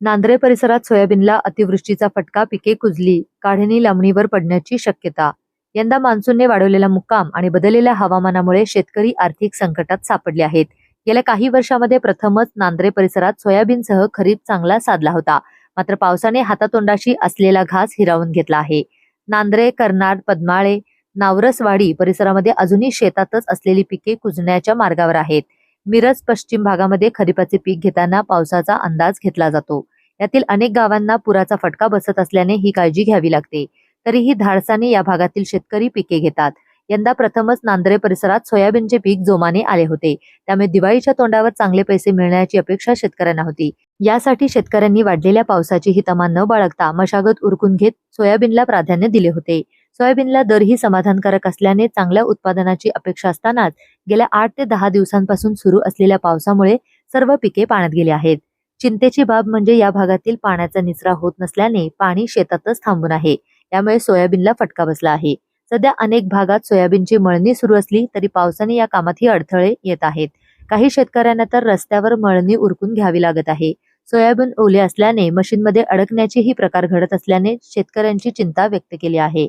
नांद्रे परिसरात सोयाबीनला अतिवृष्टीचा फटका पिके कुजली काढणी लांबणीवर पडण्याची शक्यता. यंदा मान्सूनने वाढवलेला मुक्काम आणि बदललेल्या हवामानामुळे शेतकरी आर्थिक संकटात सापडले आहेत. गेल्या काही वर्षामध्ये प्रथमच नांद्रे परिसरात सोयाबीनसह खरीप चांगला साधला होता. मात्र पावसाने हातातोंडाशी असलेला घास हिरावून घेतला आहे. नांद्रे कर्नाड पद्माळे नावरसवाडी परिसरामध्ये अजूनही शेतातच असलेली पिके कुजण्याच्या मार्गावर आहेत. मिरज पश्चिम भागामध्ये खरीपाचे पीक घेताना पावसाचा अंदाज घेतला जातो. यातील अनेक गावांना पुराचा फटका बसत असल्याने ही काळजी घ्यावी लागते. तरीही धाडसाने या भागातील शेतकरी पिके घेतात. यंदा प्रथमच नांद्रे परिसरात सोयाबीनचे पीक जोमाने आले होते. त्यामुळे दिवाळीच्या तोंडावर चांगले पैसे मिळण्याची अपेक्षा शेतकऱ्यांना होती. यासाठी शेतकऱ्यांनी वाढलेल्या पावसाची ही तमा न बाळगता मशागत उरकून घेत सोयाबीनला प्राधान्य दिले होते. सोयाबीनला दरही समाधानकारक असल्याने चांगल्या उत्पादनाची अपेक्षा असतानाच गेल्या आठ ते दहा दिवसांपासून सुरू असलेल्या पावसामुळे सर्व पिके पाण्यात गेली आहेत. चिंतेची बाब म्हणजे या भागातील पाण्याचा निचरा होत नसल्याने पाणी शेतातच थांबून आहे. यामुळे सोयाबीनला फटका बसला आहे. सध्या अनेक भागात सोयाबीनची मळणी सुरू असली तरी पावसाने या कामातही अडथळे येत आहेत. काही शेतकऱ्यांना तर रस्त्यावर मळणी उरकून घ्यावी लागत आहे. सोयाबीन ओले असल्याने मशीनमध्ये अडकण्याचेही प्रकार घडत असल्याने शेतकऱ्यांची चिंता व्यक्त केली आहे.